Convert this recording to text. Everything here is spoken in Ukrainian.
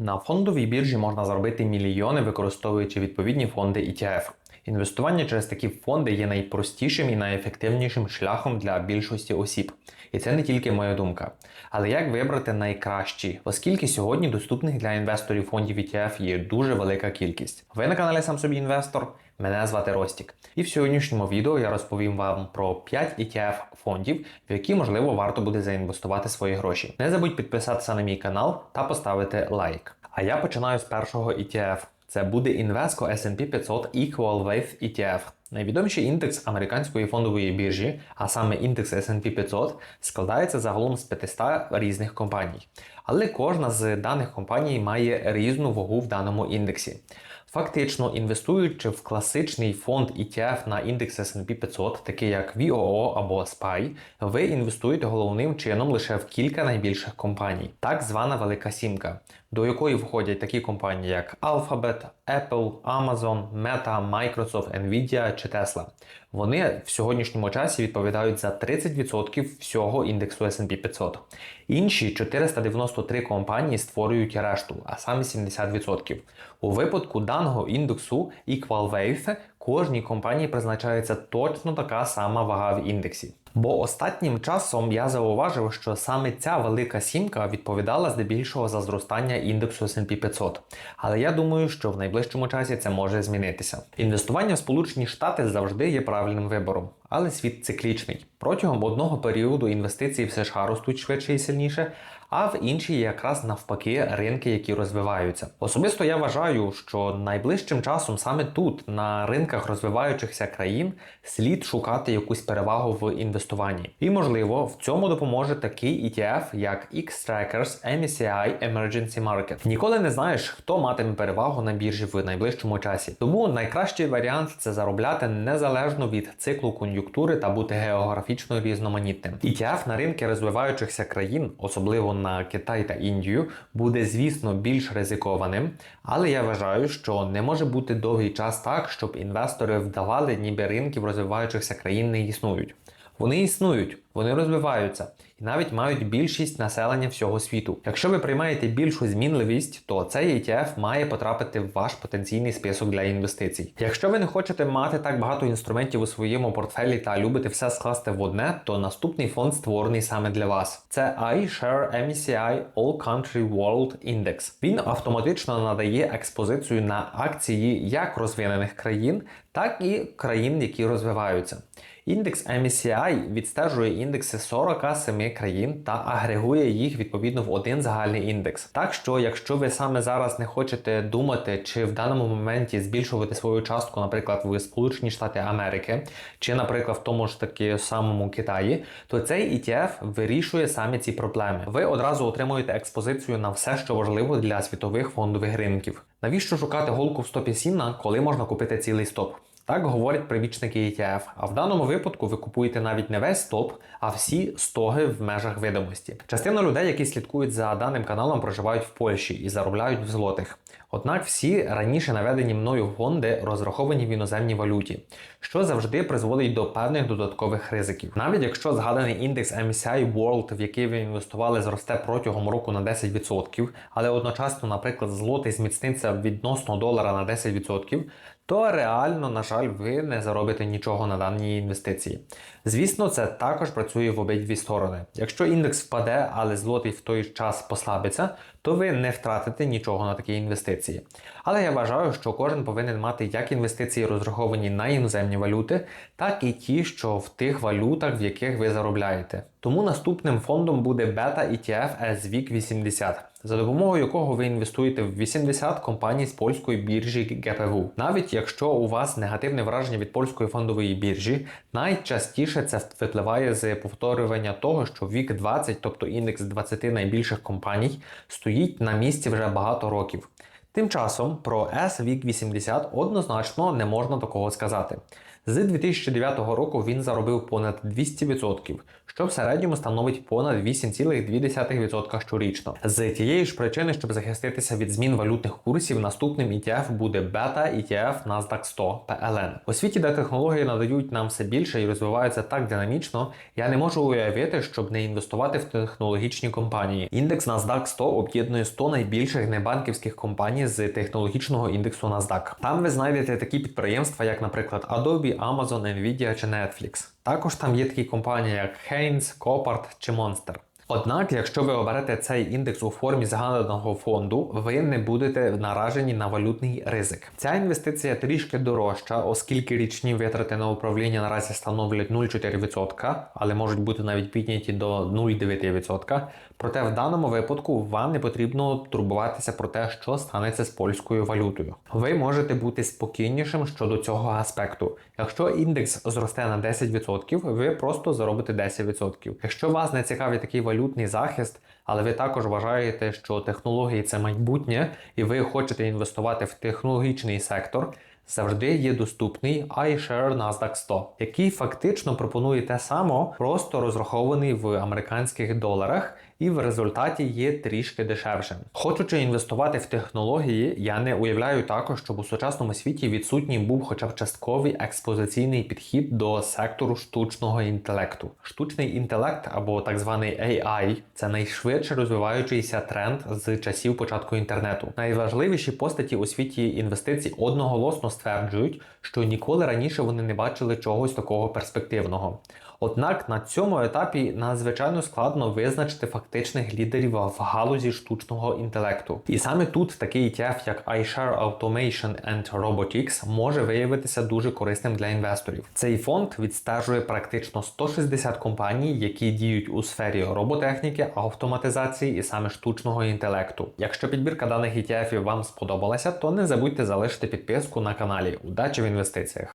На фондовій біржі можна заробити мільйони, використовуючи відповідні фонди ETF. Інвестування через такі фонди є найпростішим і найефективнішим шляхом для більшості осіб. І це не тільки моя думка. Але як вибрати найкращі, оскільки сьогодні доступних для інвесторів фондів ETF є дуже велика кількість. Ви на каналі Сам собі інвестор. Мене звати Ростік. І в сьогоднішньому відео я розповім вам про 5 ETF фондів, в які можливо варто буде заінвестувати свої гроші. Не забудь підписатися на мій канал та поставити лайк. А я починаю з першого ETF. Це буде Invesco S&P 500 Equal Weight ETF. Найвідоміший індекс американської фондової біржі, а саме індекс S&P 500, складається загалом з 500 різних компаній. Але кожна з даних компаній має різну вагу в даному індексі. Фактично, інвестуючи в класичний фонд ETF на індекс S&P 500, такий як VOO або SPY, ви інвестуєте головним чином лише в кілька найбільших компаній, так звана велика сімка, до якої входять такі компанії, як Alphabet, Apple, Amazon, Meta, Microsoft, Nvidia чи Tesla. Вони в сьогоднішньому часі відповідають за 30% всього індексу S&P 500. Інші 493 компанії створюють решту, а саме 70%. У випадку даного індексу Equal Weight кожній компанії призначається точно така сама вага в індексі. Бо останнім часом я зауважив, що саме ця велика сімка відповідала здебільшого за зростання індексу S&P 500. Але я думаю, що в найближчому часі це може змінитися. Інвестування в Сполучені Штати завжди є правильним вибором, але світ циклічний. Протягом одного періоду інвестиції в США ростуть швидше і сильніше, а в інші якраз навпаки ринки, які розвиваються. Особисто я вважаю, що найближчим часом саме тут, на ринках розвиваючихся країн, слід шукати якусь перевагу в інвестуванні. І можливо, в цьому допоможе такий ETF, як X-Trackers MSCI Emergency Market. Ніколи не знаєш, хто матиме перевагу на біржі в найближчому часі. Тому найкращий варіант це заробляти незалежно від циклу кон'юнктури та бути географічно різноманітним. ETF на ринки розвиваючихся країн, особливо на Китай та Індію, буде, звісно, більш ризикованим, але я вважаю, що не може бути довгий час так, щоб інвестори вдавали, ніби ринки в розвиваючихся країн не існують. Вони існують, вони розвиваються і навіть мають більшість населення всього світу. Якщо ви приймаєте більшу змінливість, то цей ETF має потрапити в ваш потенційний список для інвестицій. Якщо ви не хочете мати так багато інструментів у своєму портфелі та любите все скласти в одне, то наступний фонд створений саме для вас. Це iShare MSCI All Country World Index. Він автоматично надає експозицію на акції як розвинених країн, так і країн, які розвиваються. Індекс MSCI відстежує індекси 47 країн та агрегує їх відповідно в один загальний індекс. Так що, якщо ви саме зараз не хочете думати, чи в даному моменті збільшувати свою частку, наприклад, в Сполучені Штати Америки, чи, наприклад, в тому ж таки самому Китаї, то цей ETF вирішує саме ці проблеми. Ви одразу отримуєте експозицію на все, що важливо для світових фондових ринків. Навіщо шукати голку в стопі сіна, коли можна купити цілий стоп? Так говорять прибічники ETF, а в даному випадку ви купуєте навіть не весь топ, а всі стоги в межах видимості. Частина людей, які слідкують за даним каналом, проживають в Польщі і заробляють в злотих. Однак всі раніше наведені мною фонди розраховані в іноземній валюті, що завжди призводить до певних додаткових ризиків. Навіть якщо згаданий індекс MSCI World, в який ви інвестували, зросте протягом року на 10%, але одночасно, наприклад, злотий зміцниться відносно долара на 10%, то реально, на жаль, ви не заробите нічого на даній інвестиції. Звісно, це також працює в обидві сторони. Якщо індекс впаде, але злотий в той час послабиться, то ви не втратите нічого на такі інвестиції. Але я вважаю, що кожен повинен мати як інвестиції розраховані на іноземні валюти, так і ті, що в тих валютах, в яких ви заробляєте. Тому наступним фондом буде Beta ETF SVIC 80, за допомогою якого ви інвестуєте в 80 компаній з польської біржі GPW. Навіть якщо у вас негативне враження від польської фондової біржі, найчастіше це випливає з повторювання того, що вік 20, тобто індекс 20 найбільших компаній, стоїть на місці вже багато років. Тим часом про S-Вік 80 однозначно не можна такого сказати. З 2009 року він заробив понад 200%, що в середньому становить понад 8,2% щорічно. З тієї ж причини, щоб захиститися від змін валютних курсів, наступним ETF буде Beta ETF Nasdaq 100 PLN. У світі, де технології надають нам все більше і розвиваються так динамічно, я не можу уявити, щоб не інвестувати в технологічні компанії. Індекс NASDAQ 100 об'єднує 100 найбільших небанківських компаній з технологічного індексу NASDAQ. Там ви знайдете такі підприємства, як, наприклад, Adobe, Amazon, Nvidia чи Netflix. Також там є такі компанії, як Heinz, Copart чи Monster. Однак, якщо ви оберете цей індекс у формі згаданого фонду, ви не будете наражені на валютний ризик. Ця інвестиція трішки дорожча, оскільки річні витрати на управління наразі становлять 0,4%, але можуть бути навіть підняті до 0,9%. Проте в даному випадку вам не потрібно турбуватися про те, що станеться з польською валютою. Ви можете бути спокійнішим щодо цього аспекту. Якщо індекс зросте на 10%, ви просто заробите 10%. Якщо вас не цікавить такий валютний захист, але ви також вважаєте, що технології це майбутнє, і ви хочете інвестувати в технологічний сектор. Завжди є доступний iShare Nasdaq 100, який фактично пропонує те саме, просто розрахований в американських доларах, і в результаті є трішки дешевшим. Хочучи інвестувати в технології, я не уявляю також, щоб у сучасному світі відсутній був хоча б частковий експозиційний підхід до сектору штучного інтелекту. Штучний інтелект або так званий AI – це найшвидше розвиваючийся тренд з часів початку інтернету. Найважливіші постаті у світі інвестицій одноголосно стверджують, що ніколи раніше вони не бачили чогось такого перспективного. Однак на цьому етапі надзвичайно складно визначити фактичних лідерів в галузі штучного інтелекту. І саме тут такий ETF, як iShare Automation and Robotics, може виявитися дуже корисним для інвесторів. Цей фонд відстежує практично 160 компаній, які діють у сфері роботехніки, автоматизації і саме штучного інтелекту. Якщо підбірка даних ETF вам сподобалася, то не забудьте залишити підписку на каналі. Удачі інвестиціях!